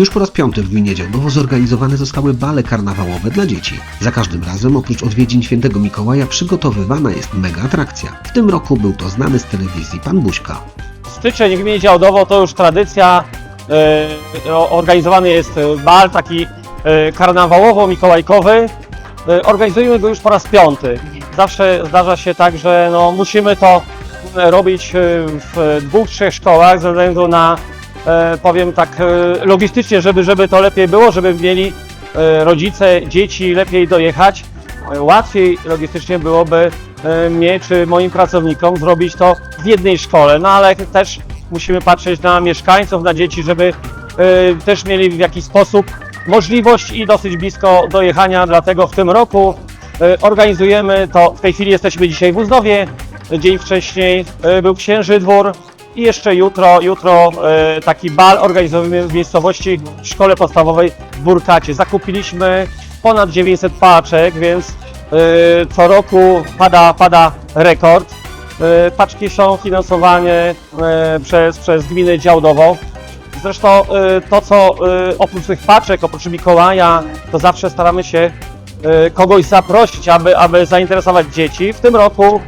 Już po raz piąty w gminie Działdowo zorganizowane zostały bale karnawałowe dla dzieci. Za każdym razem oprócz odwiedzin świętego Mikołaja przygotowywana jest mega atrakcja. W tym roku był to znany z telewizji pan Buźka. Styczeń w gminie Działdowo to już tradycja. e, Organizowany jest e, bal taki e, karnawałowo-mikołajkowy. Organizujemy go już po raz piąty. Zawsze zdarza się tak, że no, musimy to robić w dwóch, trzech szkołach ze względu na, powiem tak, e, logistycznie, żeby, żeby to lepiej było, żeby mieli e, rodzice, dzieci lepiej dojechać. E, Łatwiej logistycznie byłoby e, mnie czy moim pracownikom zrobić to w jednej szkole, no ale też musimy patrzeć na mieszkańców, na dzieci, żeby e, też mieli w jakiś sposób możliwość i dosyć blisko dojechania, dlatego w tym roku e, organizujemy to, w tej chwili jesteśmy dzisiaj w Uznowie, dzień wcześniej e, był Księży Dwór i jeszcze jutro, jutro e, taki bal organizujemy w miejscowości w szkole podstawowej w Burkacie. Zakupiliśmy ponad 900 paczek, więc e, co roku pada, pada rekord. E, Paczki są finansowane e, przez, przez gminę Działdową. Zresztą e, to, co e, oprócz tych paczek, oprócz Mikołaja, to zawsze staramy się e, kogoś zaprosić, aby, aby zainteresować dzieci. W tym roku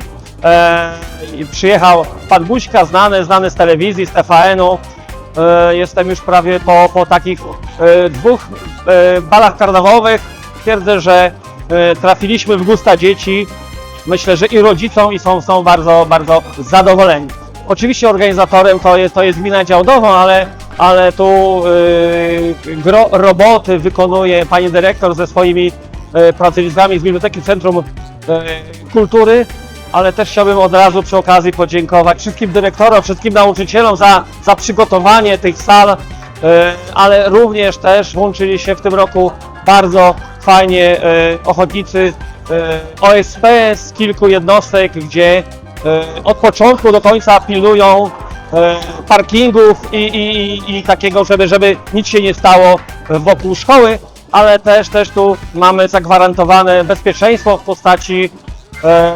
e, przyjechał pan Buźka, znany, znany z telewizji, z TVN-u. E, jestem już prawie po, po takich e, dwóch e, balach karnawałowych. Twierdzę, że e, trafiliśmy w gusta dzieci. Myślę, że i rodzicom i są, są bardzo, bardzo zadowoleni. Oczywiście organizatorem to jest, to jest gmina Działdowo, ale, ale tu yy, gro roboty wykonuje pani dyrektor ze swoimi yy, pracownikami z Biblioteki Centrum yy, Kultury, ale też chciałbym od razu przy okazji podziękować wszystkim dyrektorom, wszystkim nauczycielom za, za przygotowanie tych sal, yy, ale również też włączyli się w tym roku bardzo fajnie yy, ochotnicy yy, OSP z kilku jednostek, gdzie od początku do końca pilnują e, parkingów i, i, i, takiego, żeby, żeby nic się nie stało wokół szkoły, ale też, też tu mamy zagwarantowane bezpieczeństwo w postaci e, e,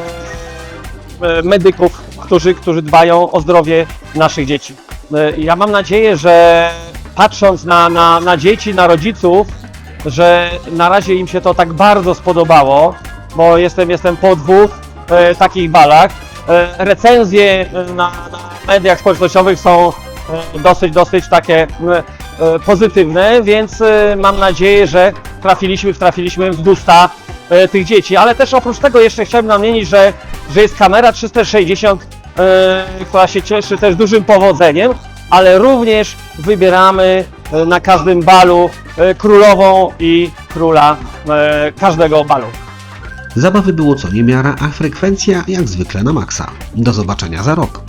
medyków, którzy, którzy dbają o zdrowie naszych dzieci. E, Ja mam nadzieję, że patrząc na, na, na dzieci, na rodziców, że na razie im się to tak bardzo spodobało, bo jestem, jestem po dwóch e, takich balach. E, recenzje na, na mediach społecznościowych są e, dosyć, dosyć takie e, e, pozytywne, więc e, mam nadzieję, że trafiliśmy, trafiliśmy w gusta e, tych dzieci. Ale też oprócz tego jeszcze chciałbym nadmienić, że, że jest kamera 360, e, która się cieszy też dużym powodzeniem, ale również wybieramy e, na każdym balu e, królową i króla e, każdego balu. Zabawy było co niemiara, a frekwencja jak zwykle na maksa. Do zobaczenia za rok.